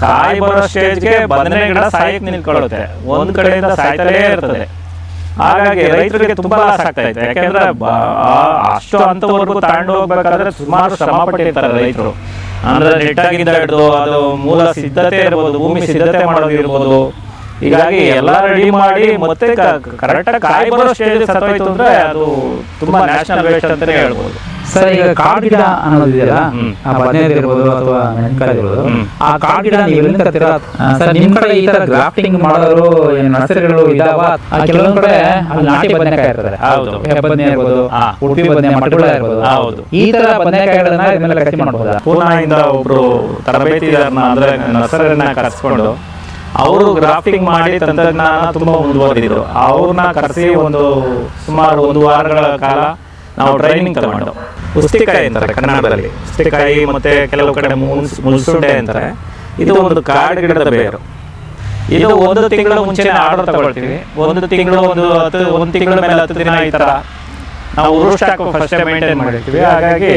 ಕಾಯಿ ಬರೋ ಸ್ಟೇಜ್ಗೆ ಬದನೆ ಗಿಡ ಸಾಯಕ್ ನಿಂತ್ಕೊಳ್ಳುತ್ತೆ. ಒಂದ್ ಕಡೆಯಿಂದ ಸಾಯ್ತಲೇ ಇರ್ತದೆ. ಹಾಗಾಗಿ ರೈತರಿಗೆ ತುಂಬಾ ಲಾಸ್ ಆಗ್ತಾ ಇದೆ ಯಾಕೆಂದ್ರೆ ಅಷ್ಟು ಹಂತವರೆಗೂ ತಗೊಂಡು ಹೋಗ್ಬೇಕಾದ್ರೆ ಸುಮಾರು ಶ್ರಮ ಪಟ್ಟಿರ್ತಾರೆ ರೈತರು. ಅಂದ್ರೆ ನೆಟ್ಟಾಗಿಂದ ಹಿಡಿದು ಅದು ಮೂಲ ಸಿದ್ಧತೆ ಇರ್ಬೋದು, ಭೂಮಿ ಸಿದ್ಧತೆ ಮಾಡೋದು ಇರ್ಬೋದು. ಹೀಗಾಗಿ ಎಲ್ಲ ರೆಡಿ ಮಾಡಿ ಮತ್ತೆ ಕರೆಕ್ಟ್ ಕಾಯಿ ಬರೋ ಸ್ಟೇಜ್ ಸತ್ತೋಯ್ತು ಅಂದ್ರೆ ಅದು ತುಂಬಾ ನ್ಯಾಷನಲ್ ವೇಸ್ಟ್ ಅಂತಾನೆ ಹೇಳ್ಬೋದು. ಸರ್ ಈಗ ಕಾಡು ಗಿಡ ಅನ್ನೋದು ಇದೆಯಲ್ಲ ಆ ಬದನೇದು ಇರ್ಬೋದು ಅಥವಾ ಮೆಣಕಾಯಿ ಇರ್ಬೋದು ಆ ಕಾಡು ಗಿಡ ನೀವು ಎಲ್ಲಿಂದ ತರ್ತೀರಾ ಸರ್ ನಿಮ್ ಕಡೆ ಈ ತರ ಗ್ರಾಫ್ಟಿಂಗ್ ಮಾಡೋರು ನರ್ಸರಿಗಳು ಇದಾವ? ಕೆಲವೊಂದ್ ಕಡೆ ನಾಟಿ ಬದನೆಕಾಯಿ ಇರ್ತಾರೆ. ಹೆಬ್ಬದನೆ ಇರ್ಬೋದು. ಉಡುಪಿ ಬದನೆ ಮಟಗುಳ ಇರ್ಬೋದು. ಹೌದು. ಈ ತರ ಬದನೆಕಾಯಿಗಳನ್ನ ಇದನ್ನೆಲ್ಲ ಕಸಿ ಮಾಡ್ಬೋದಾ? ಪೂನಾಯಿಂದ ಒಬ್ರು ತರಬೇತಿದಾರನ ಅಂದ್ರೆ ನರ್ಸರಿನ ಕರ್ಸ್ಕೊಂಡು ಅವರು ಗ್ರಾಫ್ಟಿಂಗ್ ಮಾಡಿ ತಂತ್ರಜ್ಞಾನ ತುಂಬಾ ಮುಂದುವರೆದಿದ್ರು. ಅವ್ರನ್ನ ಕರೆಸಿ ಒಂದು ಸುಮಾರು ಒಂದು ವಾರಗಳ ಕಾಲ ನಾವು ಟ್ರೈನಿಂಗ್ ತಗೊಂಡು ಉಸ್ತಿಕಾಯಿ ಅಂತಾರೆ ಕನ್ನಡದಲ್ಲಿ. ಉಸ್ತಿಕಾಯಿ ಮತ್ತೆ ಕೆಲವು ಕಡೆ ಮುನ್ಸ್ ಮುಲ್ಸುಂಡೆ ಅಂತಾರೆ. ಇದು ಒಂದು ಕಾಡು ಗಿಡದ ಬೇರು. ಇದು ಒಂದು ತಿಂಗಳ ಮುಂಚೆ ಆರ್ಡರ್ ತಗೊಳ್ತೀವಿ. ಒಂದು ತಿಂಗಳು ಒಂದು ಹತ್ತು, ಒಂದು ತಿಂಗಳ ಮೇಲೆ ಹತ್ತು ದಿನ ಈ ತರ ನಾವು ಉರುಸ್ಟಾಕ್ ಫಸ್ಟ್ ಮೇಂಟೈನ್ ಮಾಡಿರ್ತೀವಿ. ಹಾಗಾಗಿ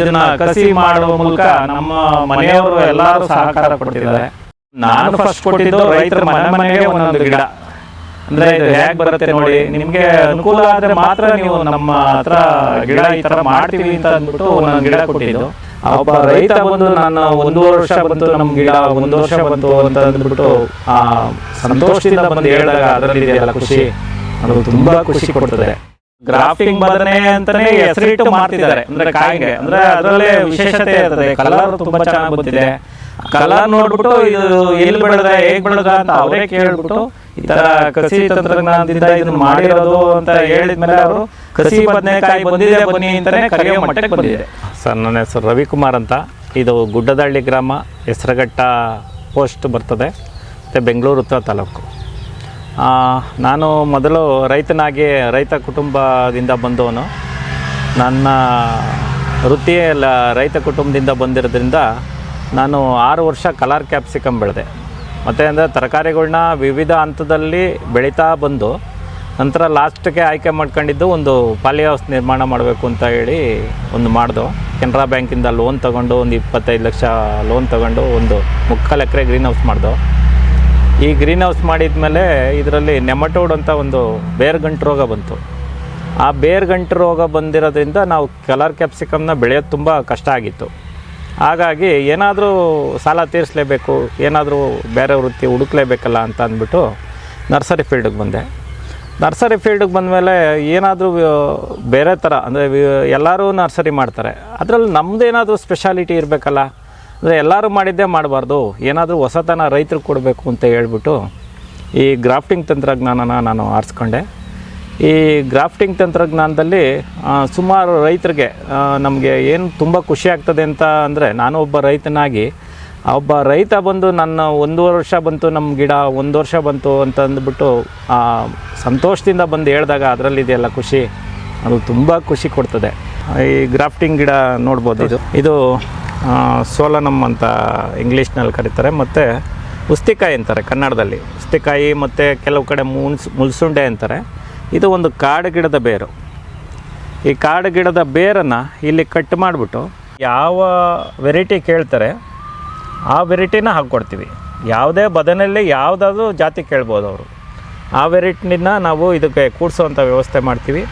ಇದನ್ನ ಕಸಿ ಮಾಡುವ ಮೂಲಕ ನಮ್ಮ ಮನೆಯವರು ಎಲ್ಲರೂ ಸಹಕಾರ ಕೊಡ್ತಿದ್ದಾರೆ ನಾನು ಫಸ್ಟ್ ಕೊಟ್ಟಿದ್ದು ರೈತರ ಮನೆ ಮನೆಗೆ ಒಂದೊಂದು ಗಿಡ. ಅಂದ್ರೆ ಇದು ಹೇಗ್ ಬರುತ್ತೆ ನೋಡಿ, ನಿಮ್ಗೆ ಅನುಕೂಲ ಆದ್ರೆ ಮಾತ್ರ ನೀವು ನಮ್ಮ ಹತ್ರ ಗಿಡ ಈ ತರ ಮಾಡ್ತೀವಿ ಅಂತ ಅಂದ್ಬಿಟ್ಟು ನಾನು ಗಿಡ ಕೊಟ್ಟಿದ್ದು. ಆ ಒಬ್ಬ ರೈತ ಬಂದು ನಾನು ಒಂದು ವರ್ಷ ಬಂತು ನಮ್ ಗಿಡ, ಒಂದು ವರ್ಷ ಬಂತು ಅಂತ ಅಂದ್ಬಿಟ್ಟು, ಆ, ಸಂತೋಷದಿಂದ ಬಂದು ಹೇಳಿದಾಗ ಅದರಲ್ಲಿ ಇದೆಯಲ್ಲ ಖುಷಿ? ಅದು ತುಂಬಾ ಖುಷಿ ಕೊಡ್ತದೆ. ಗ್ರಾಫಿಂಗ್ ಬದನೆ ಅಂತಾನೆ ಹೆಸರಿಟ್ಟು ಮಾಡ್ತಿದ್ದಾರೆ. ಅಂದ್ರೆ ಕಾಯಿಗೆ. ಅಂದ್ರೆ ಅದರಲ್ಲೇ ವಿಶೇಷತೆ ಇರ್ತದೆ. ಕಲರ್ ತುಂಬಾ ಚೆನ್ನಾಗಿ ಬಂದಿದೆ ಕಲರ್ ನೋಡ್ಬಿಟ್ಟು ಇದು ಎಲ್ಲಿ ಬೆಳೆದ, ಹೇಗ್ ಬೆಳೆದ ಅಂತ ಅವರೇ ಕೇಳ್ಬಿಟ್ಟು ಈ ತರ ಕಸಿ ತಂತ್ರಜ್ಞಾನದಿಂದ ಇದನ್ನ ಮಾಡಿರೋದು ಅಂತ ಹೇಳಿದ್ಮೇಲೆ ಅವರು, ಕಸಿ ಬದನೆಕಾಯಿ ಬಂದಿದೆ ಬನ್ನಿ ಅಂತಾನೆ ಕರೆಯೋ ಮಟ್ಟಕ್ಕೆ ಬಂದಿದೆ ಸರ್, ನನ್ನ ಹೆಸರು ರವಿಕುಮಾರ್ ಅಂತ. ಇದು ಗುಡ್ಡದಹಳ್ಳಿ ಗ್ರಾಮ, ಹೆಸರಘಟ್ಟ ಪೋಸ್ಟ್ ಬರ್ತದೆ. ಮತ್ತು ಬೆಂಗಳೂರು ಉತ್ತರ ತಾಲೂಕು. ನಾನು ಮೊದಲು ರೈತನಾಗಿ, ರೈತ ಕುಟುಂಬದಿಂದ ಬಂದವನು. ನನ್ನ ವೃತ್ತಿ ಎಲ್ಲ ರೈತ ಕುಟುಂಬದಿಂದ ಬಂದಿರೋದ್ರಿಂದ ನಾನು ಆರು ವರ್ಷ ಕಲರ್ ಕ್ಯಾಪ್ಸಿಕಮ್ ಬೆಳೆದೆ. ಮತ್ತು ಅಂದರೆ ತರಕಾರಿಗಳನ್ನ ವಿವಿಧ ಹಂತದಲ್ಲಿ ಬೆಳೀತಾ ಬಂದು ನಂತರ ಲಾಸ್ಟ್ಗೆ ಆಯ್ಕೆ ಮಾಡ್ಕೊಂಡಿದ್ದು ಒಂದು ಪಾಲಿ ಹೌಸ್ ನಿರ್ಮಾಣ ಮಾಡಬೇಕು ಅಂತ ಹೇಳಿ ಒಂದು ಮಾಡಿದೋ. ಕೆನರಾ ಬ್ಯಾಂಕಿಂದ ಲೋನ್ ತಗೊಂಡು ಒಂದು ಇಪ್ಪತ್ತೈದು ಲಕ್ಷ ಲೋನ್ ತಗೊಂಡು ಒಂದು ಮುಕ್ಕಾಲು ಎಕರೆ ಗ್ರೀನ್ ಹೌಸ್ ಮಾಡಿದೋ. ಈ ಗ್ರೀನ್ ಹೌಸ್ ಮಾಡಿದ ಮೇಲೆ ಇದರಲ್ಲಿ ನೆಮಟೋಡ್ ಅಂತ ಒಂದು ಬೇರ್ಗಂಟು ರೋಗ ಬಂತು. ಆ ಬೇರ್ಗಂಟು ರೋಗ ಬಂದಿರೋದ್ರಿಂದ ನಾವು ಕಲರ್ ಕ್ಯಾಪ್ಸಿಕಮ್ನ ಬೆಳೆಯೋದು ತುಂಬ ಕಷ್ಟ ಆಗಿತ್ತು. ಹಾಗಾಗಿ ಏನಾದರೂ ಸಾಲ ತೀರಿಸಲೇಬೇಕು, ಏನಾದರೂ ಬೇರೆ ವೃತ್ತಿ ಹುಡುಕ್ಲೇಬೇಕಲ್ಲ ಅಂತ ಅಂದ್ಬಿಟ್ಟು ನರ್ಸರಿ ಫೀಲ್ಡಿಗೆ ಬಂದೆ. ನರ್ಸರಿ ಫೀಲ್ಡಿಗೆ ಬಂದಮೇಲೆ ಏನಾದರೂ ಬೇರೆ ಥರ, ಅಂದರೆ ಎಲ್ಲರೂ ನರ್ಸರಿ ಮಾಡ್ತಾರೆ. ಅದರಲ್ಲಿ ನಮ್ಮದೇನಾದರೂ ಸ್ಪೆಷಾಲಿಟಿ ಇರಬೇಕಲ್ಲ, ಅಂದರೆ ಎಲ್ಲರೂ ಮಾಡಿದ್ದೇ ಮಾಡಬಾರ್ದು, ಏನಾದರೂ ಹೊಸತನ ರೈತರಿಗೆ ಕೊಡಬೇಕು ಅಂತ ಹೇಳ್ಬಿಟ್ಟು ಈ ಗ್ರಾಫ್ಟಿಂಗ್ ತಂತ್ರಜ್ಞಾನನ ನಾನು ಆರಿಸ್ಕೊಂಡೆ. ಈ ಗ್ರಾಫ್ಟಿಂಗ್ ತಂತ್ರಜ್ಞಾನದಲ್ಲಿ ಸುಮಾರು ರೈತರಿಗೆ ನಮಗೆ ಏನು ತುಂಬ ಖುಷಿ ಆಗ್ತದೆ ಅಂತ ಅಂದರೆ, ನಾನು ಒಬ್ಬ ರೈತನಾಗಿ ಒಬ್ಬ ರೈತ ಬಂದು ನನ್ನ ಒಂದು ವರ್ಷ ಬಂತು ನಮ್ಮ ಗಿಡ ಒಂದು ವರ್ಷ ಬಂತು ಅಂತ ಅಂದ್ಬಿಟ್ಟು ಸಂತೋಷದಿಂದ ಬಂದು ಹೇಳಿದಾಗ ಅದರಲ್ಲಿದೆಯಲ್ಲ ಖುಷಿ? ಅದು ತುಂಬ ಖುಷಿ ಕೊಡ್ತದೆ. ಈ ಗ್ರಾಫ್ಟಿಂಗ್ ಗಿಡ ನೋಡ್ಬೋದು ಇದು. ಇದು ಸೋಲನಮ್ ಅಂತ ಇಂಗ್ಲೀಷ್ನಲ್ಲಿ ಕರೀತಾರೆ. ಮತ್ತು ಉಸ್ತಿಕಾಯಿ ಅಂತಾರೆ ಕನ್ನಡದಲ್ಲಿ. ಉಸ್ತಿಕಾಯಿ ಮತ್ತು ಕೆಲವು ಕಡೆ ಮುನ್ಸ್ ಮುಲ್ಸುಂಡೆ ಅಂತಾರೆ. ಇದು ಒಂದು ಕಾಡು ಗಿಡದ ಬೇರು. ಈ ಕಾಡು ಗಿಡದ ಬೇರನ್ನು ಇಲ್ಲಿ ಕಟ್ ಮಾಡಿಬಿಟ್ಟು ಯಾವ ವೆರೈಟಿ ಕೇಳ್ತಾರೆ ಆ ವೆರೈಟಿನ ಹಾಕ್ಕೊಡ್ತೀವಿ. ಯಾವುದೇ ಬದನಲ್ಲಿ ಯಾವುದಾದ್ರೂ ಜಾತಿ ಕೇಳ್ಬೋದು ಅವರು. ಆ ವೆರೈಟಿನ ನಾವು ಇದಕ್ಕೆ ಕೂಡಿಸೋವಂಥ ವ್ಯವಸ್ಥೆ ಮಾಡ್ತೀವಿ.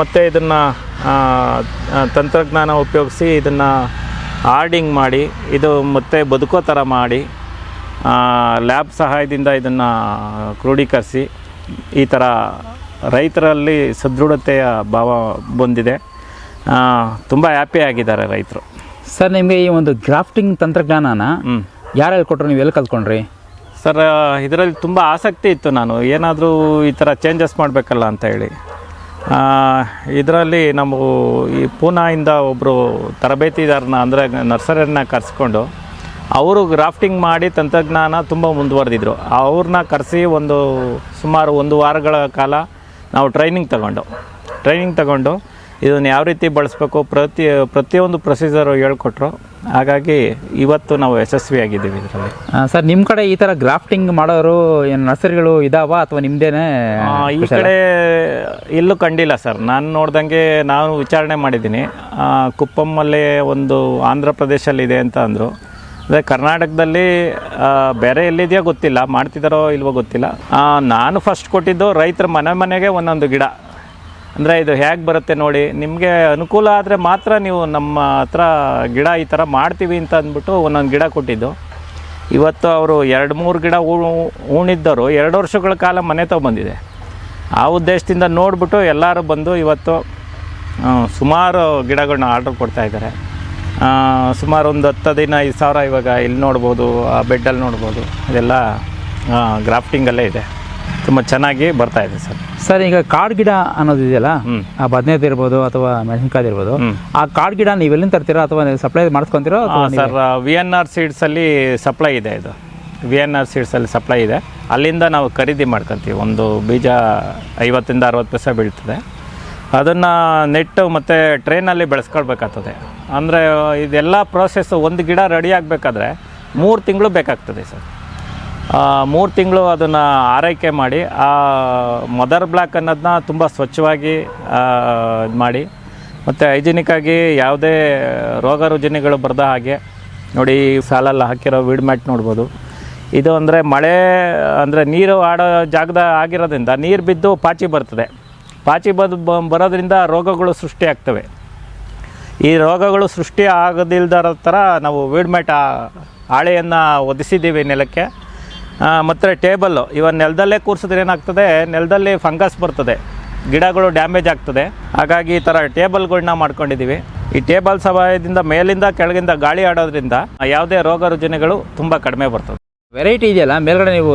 ಮತ್ತು ಇದನ್ನು ತಂತ್ರಜ್ಞಾನ ಉಪಯೋಗಿಸಿ ಇದನ್ನು ಆರ್ಡಿಂಗ್ ಮಾಡಿ, ಇದು ಮತ್ತೆ ಬದುಕೋ ಥರ ಮಾಡಿ ಲ್ಯಾಬ್ ಸಹಾಯದಿಂದ ಇದನ್ನು ಕ್ರೋಢೀಕರಿಸಿ ಈ ಥರ ರೈತರಲ್ಲಿ ಸದೃಢತೆಯ ಭಾವ ಬಂದಿದೆ. ತುಂಬ ಹ್ಯಾಪಿ ಆಗಿದ್ದಾರೆ ರೈತರು. ಸರ್ ನಿಮಗೆ ಈ ಒಂದು ಗ್ರಾಫ್ಟಿಂಗ್ ತಂತ್ರಜ್ಞಾನನ. ಯಾರು ಹೇಳ್ಕೊಟ್ರು ನೀವು ಎಲ್ಲಿ ಕಲ್ತ್ಕೊಂಡ್ರಿ? ಸರ್ ಇದರಲ್ಲಿ ತುಂಬ ಆಸಕ್ತಿ ಇತ್ತು ನಾನು. ಏನಾದರೂ ಈ ಥರ ಚೇಂಜಸ್ ಮಾಡಬೇಕಲ್ಲ ಅಂತ ಹೇಳಿ. ಇದರಲ್ಲಿ ನಾವು ಈ ಪೂನಾಯಿಂದ ಒಬ್ಬರು ತರಬೇತಿದಾರನ ಅಂದರೆ ನರ್ಸರಿಯನ್ನ ಕರೆಸ್ಕೊಂಡು ಅವರು ಗ್ರಾಫ್ಟಿಂಗ್ ಮಾಡಿ ತಂತ್ರಜ್ಞಾನ ತುಂಬ ಮುಂದುವರೆದಿದ್ರು. ಅವ್ರನ್ನ ಕರೆಸಿ ಒಂದು ಸುಮಾರು ಒಂದು ವಾರಗಳ ಕಾಲ ನಾವು ಟ್ರೈನಿಂಗ್ ತಗೊಂಡು. ಟ್ರೈನಿಂಗ್ ತಗೊಂಡು ಇದನ್ನು ಯಾವ ರೀತಿ ಬಳಸಬೇಕು ಪ್ರತಿ ಪ್ರತಿಯೊಂದು ಪ್ರೊಸೀಜರು ಹೇಳ್ಕೊಟ್ರು. ಹಾಗಾಗಿ ಇವತ್ತು ನಾವು ಯಶಸ್ವಿಯಾಗಿದ್ದೀವಿ ಇದರಲ್ಲಿ. ಸರ್ ನಿಮ್ಮ ಕಡೆ ಈ ಥರ ಗ್ರಾಫ್ಟಿಂಗ್ ಮಾಡೋರು ಏನು ನರ್ಸರಿಗಳು ಇದಾವ ಅಥವಾ ನಿಮ್ಮದೇನೆ ಈ ಕಡೆ ಎಲ್ಲೂ ಕಂಡಿಲ್ಲ ಸರ್. ನಾನು ನೋಡ್ದಂಗೆ ನಾನು ವಿಚಾರಣೆ ಮಾಡಿದ್ದೀನಿ. ಕುಪ್ಪಮ್ಮಲ್ಲೇ ಕುಪ್ಪಮ್ಮಲ್ಲಿ ಒಂದು ಆಂಧ್ರ ಪ್ರದೇಶಲ್ಲಿದೆ ಅಂತ ಅಂದರು. ಅದೇ ಕರ್ನಾಟಕದಲ್ಲಿ ಬೇರೆ ಎಲ್ಲಿದೆಯೋ ಗೊತ್ತಿಲ್ಲ ಮಾಡ್ತಿದ್ದಾರೋ ಇಲ್ವೋ ಗೊತ್ತಿಲ್ಲ. ನಾನು ಫಸ್ಟ್ ಕೊಟ್ಟಿದ್ದು ರೈತರ ಮನೆ ಮನೆಗೆ ಒಂದೊಂದು ಗಿಡ. ಅಂದರೆ ಇದು ಹೇಗೆ ಬರುತ್ತೆ ನೋಡಿ ನಿಮಗೆ ಅನುಕೂಲ ಆದರೆ ಮಾತ್ರ ನೀವು ನಮ್ಮ ಹತ್ರ ಗಿಡ ಈ ಥರ ಮಾಡ್ತೀವಿ ಅಂತ ಅಂದ್ಬಿಟ್ಟು ಒಂದೊಂದು ಗಿಡ ಕೊಟ್ಟಿದ್ದು. ಇವತ್ತು ಅವರು ಎರಡು ಮೂರು ಗಿಡ ಹೂ ಉಣಿದ್ದವರು ಎರಡು ವರ್ಷಗಳ ಕಾಲ ಮನೆ ತೊಗೊಂಬಂದಿದೆ. ಆ ಉದ್ದೇಶದಿಂದ ನೋಡಿಬಿಟ್ಟು ಎಲ್ಲರೂ ಬಂದು ಇವತ್ತು ಸುಮಾರು ಗಿಡಗಳನ್ನ ಆರ್ಡ್ರ್ ಕೊಡ್ತಾ ಇದ್ದಾರೆ. ಆ, ಸುಮಾರು ಒಂದು ಹತ್ತು ಐದು ಸಾವಿರ ಇವಾಗ ಇಲ್ಲಿ ನೋಡ್ಬೋದು ಆ ಬೆಡ್ಡಲ್ಲಿ ನೋಡ್ಬೋದು. ಇದೆಲ್ಲ ಗ್ರಾಫ್ಟಿಂಗಲ್ಲೇ ಇದೆ. ತುಂಬ ಚೆನ್ನಾಗಿ ಬರ್ತಾ ಇದೆ ಸರ್. ಸರ್ ಈಗ ಕಾಡು ಗಿಡ ಅನ್ನೋದಿದೆಯಲ್ಲ ಆ ಬದನೇದು ಇರ್ಬೋದು ಅಥವಾ ಮೆಣಸಿನಕಾಯಿ ಇರ್ಬೋದು ಆ ಕಾಡು ಗಿಡ ನೀವು ಎಲ್ಲಿಂದ ತರ್ತೀರಾ ಅಥವಾ ಸಪ್ಲೈ ಮಾಡಿಸ್ಕೊಂತೀರೋ ಸರ್ ವಿ ಎನ್ ಆರ್ ಸೀಡ್ಸಲ್ಲಿ ಸಪ್ಲೈ ಇದೆ ಇದು. ವಿ ಎನ್ ಆರ್ ಸೀಡ್ಸಲ್ಲಿ ಸಪ್ಲೈ ಇದೆ. ಅಲ್ಲಿಂದ ನಾವು ಖರೀದಿ ಮಾಡ್ಕೊತೀವಿ. ಒಂದು ಬೀಜ ಐವತ್ತಿಂದ ಅರವತ್ತು ಪೈಸೆ ಬೀಳ್ತದೆ. ಅದನ್ನು ನೆಟ್ಟು ಮತ್ತು ಟ್ರೈನಲ್ಲಿ ಬೆಳೆಸ್ಕೊಳ್ಬೇಕಾಗ್ತದೆ. ಅಂದರೆ ಇದೆಲ್ಲ ಪ್ರೋಸೆಸ್ಸು ಒಂದು ಗಿಡ ರೆಡಿ ಆಗಬೇಕಾದ್ರೆ ಮೂರು ತಿಂಗಳು ಬೇಕಾಗ್ತದೆ ಸರ್. ಮೂರು ತಿಂಗಳು ಅದನ್ನು ಆರೈಕೆ ಮಾಡಿ, ಆ ಮದರ್ ಬ್ಲಾಕ್ ಅನ್ನೋದನ್ನ ತುಂಬ ಸ್ವಚ್ಛವಾಗಿ ಇದು ಮಾಡಿ, ಮತ್ತು ಹೈಜಿನಿಕ್ಕಾಗಿ ಯಾವುದೇ ರೋಗ ರುಜಿನಿಗಳು ಬರದ ಹಾಗೆ ನೋಡಿ ಸಾಲಲ್ಲಿ ಹಾಕಿರೋ ವೀಡ್ ಮ್ಯಾಟ್ ನೋಡ್ಬೋದು. ಇದು ಅಂದರೆ ಮಳೆ, ಅಂದರೆ ನೀರು ಆಡೋ ಜಾಗದ ಆಗಿರೋದ್ರಿಂದ ನೀರು ಬಿದ್ದು ಪಾಚಿ ಬರ್ತದೆ. ಪಾಚಿ ಬದ್ ಬರೋದ್ರಿಂದ ರೋಗಗಳು ಸೃಷ್ಟಿಯಾಗ್ತವೆ ಈ ರೋಗಗಳು ಸೃಷ್ಟಿ ಆಗದಿಲ್ದರ ಥರ ನಾವು ವೀಡ್ಮೆಟ್ ಮ್ಯಾಟ್ ಹಾಳೆಯನ್ನು ಒದಿಸಿದ್ದೀವಿ ನೆಲಕ್ಕೆ. ಮತ್ತು ಟೇಬಲ್ಲು ಇವಾಗ ನೆಲದಲ್ಲೇ ಕೂರಿಸಿದ್ರೆ ಏನಾಗ್ತದೆ? ನೆಲದಲ್ಲಿ ಫಂಗಸ್ ಬರ್ತದೆ. ಗಿಡಗಳು ಡ್ಯಾಮೇಜ್ ಆಗ್ತದೆ. ಹಾಗಾಗಿ ಈ ಥರ ಟೇಬಲ್ಗಳನ್ನ ಮಾಡ್ಕೊಂಡಿದ್ದೀವಿ. ಈ ಟೇಬಲ್ ಸಹಾಯದಿಂದ ಮೇಲಿಂದ ಕೆಳಗಿಂದ ಗಾಳಿ ಆಡೋದ್ರಿಂದ ಯಾವುದೇ ರೋಗ ರುಜಿನಗಳು ತುಂಬ ಕಡಿಮೆ ಬರ್ತದೆ. ವೆರೈಟಿ ಇದೆಯಲ್ಲ? ಮೇಲ್ಗಡೆ ನೀವು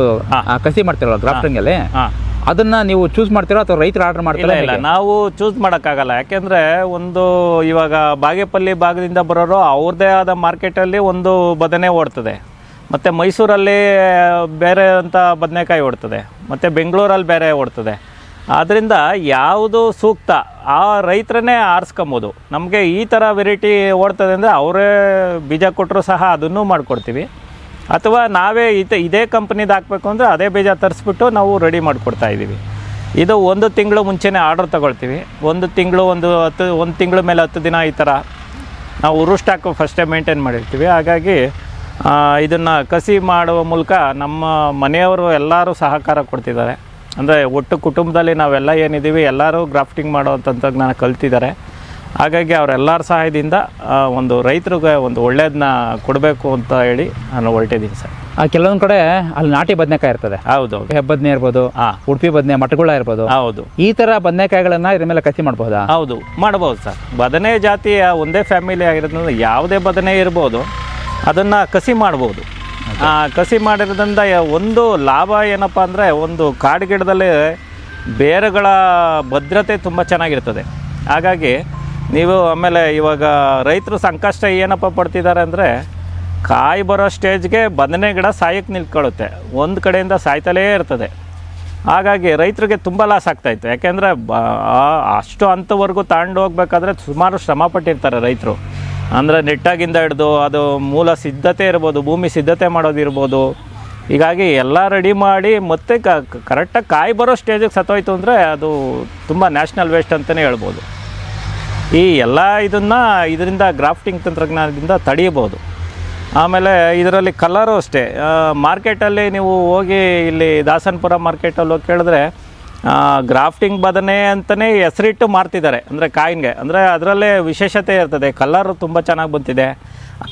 ಕಸಿ ಮಾಡ್ತಿರಲ್ಲ ಗ್ರಾಫ್ಟಿಂಗಲ್ಲಿ ಹಾಂ. ಅದನ್ನ ನೀವು ಚೂಸ್ ಮಾಡ್ತೀರಾ ಅಥವಾ ರೈತರು ಆರ್ಡರ್ ಮಾಡ್ತೀರಾ ಇಲ್ಲ ನಾವು ಚೂಸ್ ಮಾಡೋಕ್ಕಾಗಲ್ಲ. ಯಾಕೆಂದರೆ ಒಂದು ಇವಾಗ ಬಾಗೇಪಲ್ಲಿ ಭಾಗದಿಂದ ಬರೋರು ಅವ್ರದ್ದೇ ಆದ ಮಾರ್ಕೆಟಲ್ಲಿ ಒಂದು ಬದನೆ ಓಡ್ತದೆ. ಮತ್ತು ಮೈಸೂರಲ್ಲಿ ಬೇರೆ ಅಂತ ಬದನೆಕಾಯಿ ಓಡ್ತದೆ. ಮತ್ತು ಬೆಂಗಳೂರಲ್ಲಿ ಬೇರೆ ಓಡ್ತದೆ. ಆದ್ದರಿಂದ ಯಾವುದು ಸೂಕ್ತ ಆ ರೈತರನ್ನೇ ಆರಿಸ್ಕೊಬೋದು. ನಮಗೆ ಈ ಥರ ವೆರೈಟಿ ಓಡ್ತದೆ ಅಂದರೆ ಅವರೇ ಬೀಜ ಕೊಟ್ಟರು ಸಹ ಅದನ್ನು ಮಾಡಿಕೊಡ್ತೀವಿ. ಅಥವಾ ನಾವೇ ಇತ ಇದೇ ಕಂಪ್ನಿದು ಹಾಕ್ಬೇಕು ಅಂದರೆ ಅದೇ ಬೀಜ ತರಿಸ್ಬಿಟ್ಟು ನಾವು ರೆಡಿ ಮಾಡಿಕೊಡ್ತಾ ಇದ್ದೀವಿ. ಇದು ಒಂದು ತಿಂಗಳು ಮುಂಚೆನೇ ಆರ್ಡರ್ ತಗೊಳ್ತೀವಿ. ಒಂದು ತಿಂಗಳು ಒಂದು ಹತ್ತು, ಒಂದು ತಿಂಗಳ ಮೇಲೆ ಹತ್ತು ದಿನ ಈ ಥರ ನಾವು ಉರು ಸ್ಟಾಕ್ ಫಸ್ಟೇ ಮೇಂಟೈನ್ ಮಾಡಿರ್ತೀವಿ. ಹಾಗಾಗಿ ಇದನ್ನು ಕಸಿ ಮಾಡುವ ಮೂಲಕ ನಮ್ಮ ಮನೆಯವರು ಎಲ್ಲರೂ ಸಹಕಾರ ಕೊಡ್ತಿದ್ದಾರೆ. ಅಂದರೆ ಒಟ್ಟು ಕುಟುಂಬದಲ್ಲಿ ನಾವೆಲ್ಲ ಏನಿದ್ದೀವಿ, ಎಲ್ಲರೂ ಗ್ರಾಫ್ಟಿಂಗ್ ಮಾಡೋ ತಂತ್ರಜ್ಞಾನ ಕಲ್ತಿದ್ದಾರೆ. ಹಾಗಾಗಿ ಅವರೆಲ್ಲರ ಸಹಾಯದಿಂದ ಒಂದು ರೈತರಿಗೆ ಒಂದು ಒಳ್ಳೇದನ್ನ ಕೊಡಬೇಕು ಅಂತ ಹೇಳಿ ನಾನು ಹೊರಟಿದ್ದೀನಿ ಸರ್. ಕೆಲವೊಂದು ಕೆಲವೊಂದ್ ಕಡೆ ಅಲ್ಲಿ ನಾಟಿ ಬದನೆಕಾಯಿ ಇರ್ತದೆ. ಹೌದು ಹೆಬ್ಬದ್ನೆ ಇರ್ಬೋದು ಆ ಉಡುಪಿ ಬದನೆ ಮಟಗುಳ ಇರ್ಬೋದು. ಹೌದು. ಈ ತರ ಬದನೆಕಾಯಿಗಳನ್ನ ಇದ್ರ ಮೇಲೆ ಕಸಿ ಮಾಡಬಹುದಾ ಹೌದು ಮಾಡಬಹುದು ಸರ್. ಬದನೆ ಜಾತಿಯ ಒಂದೇ ಫ್ಯಾಮಿಲಿ ಆಗಿರೋದ್ರಿಂದ ಯಾವುದೇ ಬದನೆ ಇರ್ಬೋದು. ಅದನ್ನ ಕಸಿ ಮಾಡಬಹುದು ಕಸಿ ಮಾಡಿರೋದ್ರಿಂದ ಒಂದು ಲಾಭ ಏನಪ್ಪ ಅಂದರೆ ಒಂದು ಕಾಡು ಗಿಡದಲ್ಲಿ ಬೇರುಗಳ ಭದ್ರತೆ ತುಂಬ ಚೆನ್ನಾಗಿರ್ತದೆ. ಹಾಗಾಗಿ ನೀವು ಆಮೇಲೆ ಇವಾಗ ರೈತರು ಸಂಕಷ್ಟ ಏನಪ್ಪ ಪಡ್ತಿದ್ದಾರೆ ಅಂದರೆ ಕಾಯಿ ಬರೋ ಸ್ಟೇಜ್ಗೆ ಬದನೆ ಗಿಡ ಸಾಯಕ್ಕೆ ನಿಂತ್ಕೊಳ್ಳುತ್ತೆ ಒಂದು ಕಡೆಯಿಂದ ಸಾಯ್ತಲೇ ಇರ್ತದೆ. ಹಾಗಾಗಿ ರೈತರಿಗೆ ತುಂಬ ಲಾಸ್ ಆಗ್ತಾಯಿತ್ತು ಯಾಕೆಂದರೆ ಅಷ್ಟು ಹಂತವರೆಗೂ ತಗೊಂಡು ಹೋಗ್ಬೇಕಾದ್ರೆ ಸುಮಾರು ಶ್ರಮ ಪಟ್ಟಿರ್ತಾರೆ ರೈತರು. ಅಂದರೆ ನೆಟ್ಟಾಗಿಂದ ಹಿಡ್ದು ಅದು ಮೂಲ ಸಿದ್ಧತೆ ಇರ್ಬೋದು, ಭೂಮಿ ಸಿದ್ಧತೆ ಮಾಡೋದಿರ್ಬೋದು ಹೀಗಾಗಿ ಎಲ್ಲ ರೆಡಿ ಮಾಡಿ ಮತ್ತೆ ಕರೆಕ್ಟಾಗಿ ಕಾಯಿ ಬರೋ ಸ್ಟೇಜಿಗೆ ಸತ್ತೋಯ್ತು ಅಂದರೆ ಅದು ತುಂಬ ನ್ಯಾಷನಲ್ ವೇಸ್ಟ್ ಅಂತಲೇ ಹೇಳ್ಬೋದು. ಈ ಎಲ್ಲ ಇದನ್ನು ಇದರಿಂದ ಗ್ರಾಫ್ಟಿಂಗ್ ತಂತ್ರಜ್ಞಾನದಿಂದ ತಡೆಯಬಹುದು. ಆಮೇಲೆ ಇದರಲ್ಲಿ ಕಲರು ಅಷ್ಟೇ. ಮಾರ್ಕೆಟಲ್ಲಿ ನೀವು ಹೋಗಿ ಇಲ್ಲಿ ದಾಸನಪುರ ಮಾರ್ಕೆಟಲ್ಲಿ ಹೋಗಿ ಕೇಳಿದ್ರೆ ಗ್ರಾಫ್ಟಿಂಗ್ ಬದನೆ ಅಂತಲೇ ಹೆಸರಿಟ್ಟು ಮಾರ್ತಿದ್ದಾರೆ. ಅಂದರೆ ಕಾಯಿನ್ಗೆ. ಅಂದರೆ ಅದರಲ್ಲೇ ವಿಶೇಷತೆ ಇರ್ತದೆ. ಕಲರು ತುಂಬ ಚೆನ್ನಾಗಿ ಬಂತಿದೆ.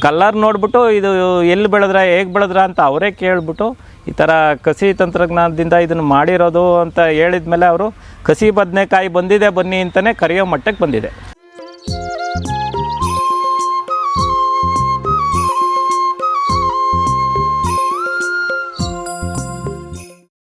ಕಲ್ಲರ್ ನೋಡಿಬಿಟ್ಟು ಇದು ಎಲ್ಲಿ ಬೆಳೆದ್ರೆ, ಹೇಗೆ ಬೆಳೆದ್ರ ಅಂತ ಅವರೇ ಕೇಳಿಬಿಟ್ಟು ಈ ಥರ ಕಸಿ ತಂತ್ರಜ್ಞಾನದಿಂದ ಇದನ್ನು ಮಾಡಿರೋದು ಅಂತ ಹೇಳಿದ ಮೇಲೆ ಅವರು, ಕಸಿ ಬದನೆಕಾಯಿ ಬಂದಿದೆ ಬನ್ನಿ ಅಂತಲೇ ಕರೆಯೋ ಮಟ್ಟಕ್ಕೆ ಬಂದಿದೆ.